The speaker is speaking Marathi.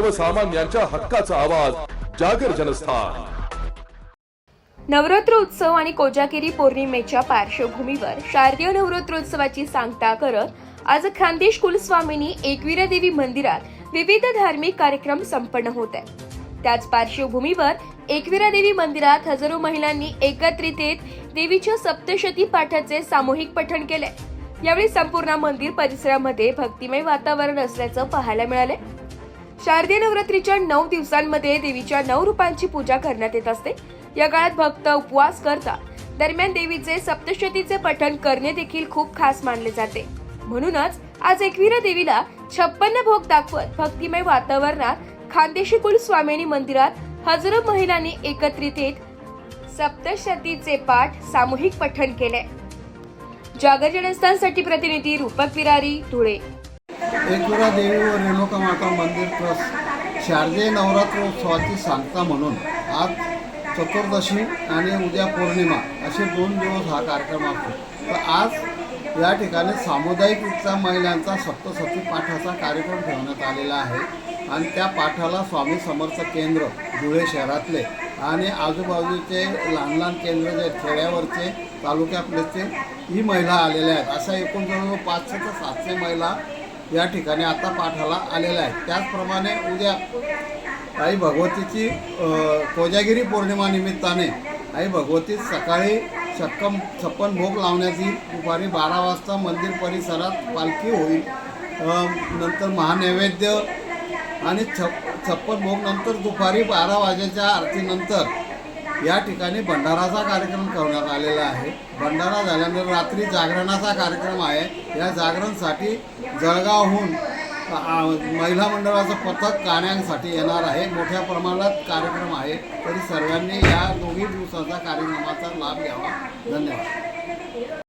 सर्वसामान्यांच्या हक्काचा आवाज जागर जनस्थान. नवरात्रोत्सव आणि कोजागिरी पौर्णिमेच्या पार्श्वभूमीवर शारदीय नवरात्रोत्सवाची सांगता करत आज खानदेश कुलस्वामिनी एकविरा देवी मंदिरात विविध धार्मिक कार्यक्रम संपन्न होत आहे त्याच पार्श्वभूमीवर एकविरा देवी मंदिरात हजारो महिलांनी एकत्रित येत देवीच्या सप्तशती पाठाचे सामूहिक पठण केले. यावेळी संपूर्ण मंदिर परिसरामध्ये भक्तिमय वातावरण असल्याचं पाहायला मिळाले शारदीय नवरात्रीच्या नऊ दिवसांमध्ये देवीच्या नऊ रूपांची पूजा करण्यात येत असते. या काळात भक्त उपवास करतात. दरम्यान देवीचे सप्तशतीचे पठण करणे देखील खूप खास मानले जाते. म्हणूनच आज एकवीरा देवीला छप्पन्न भोग दाखवत भक्तिमय वातावरणात खानदेशी कुल स्वामिनी मंदिरात हजारो महिलांनी एकत्रित येत सप्तशतीचे पाठ सामूहिक पठण केले. जागर जनस्थानसाठी प्रतिनिधी रूपक विरारी धुळे. एकविरा देवी व रेणुका माता मंदिर ट्रस्ट. शारदीय नवरात्रोत्सवाची सांगता म्हणून आज चतुर्दशी आणि उद्या पौर्णिमा असे दोन दिवस हा कार्यक्रम असतो. तर आज या ठिकाणी सामुदायिकरित्या महिलांचा सप्तसती पाठाचा कार्यक्रम ठेवण्यात आलेला आहे. आणि त्या पाठाला स्वामी समर्थ केंद्र धुळे शहरातले आणि आजूबाजूचे लहान लहान केंद्र जे खेड्यावरचे तालुक्यातले ते ही महिला आलेल्या आहेत. अशा एकूण जवळजवळ पाचशे ते सातशे महिला या ठिकाणी आता पाठाला आलेला आहे. त्याचप्रमाणे उद्या आई भगवतीची कोजागिरी पौर्णिमा निमित्ताने आई भगवती सकाळी छक्कम छप्पन भोग लावण्यात येईल दुपारी बारा वाजता मंदिर परिसरात पालखी होईल. नंतर महानैवेद्य आणि छप छप्पन भोग नंतर दुपारी बारा वाजेच्या आरतीनंतर या ठिकाणी भंडाराचा कार्यक्रम करण्यात आलेला आहे. भंडारा झाल्यानंतर रात्री जागरणाचा कार्यक्रम आहे. या जागरणसाठी जळगावहून महिला मंडळाचं पथक गाण्यांसाठी येणार आहे. मोठ्या प्रमाणात कार्यक्रम आहे. तरी सर्वांनी या दोन्ही दिवसाचा कार्यक्रमाचा लाभ घ्यावा. धन्यवाद.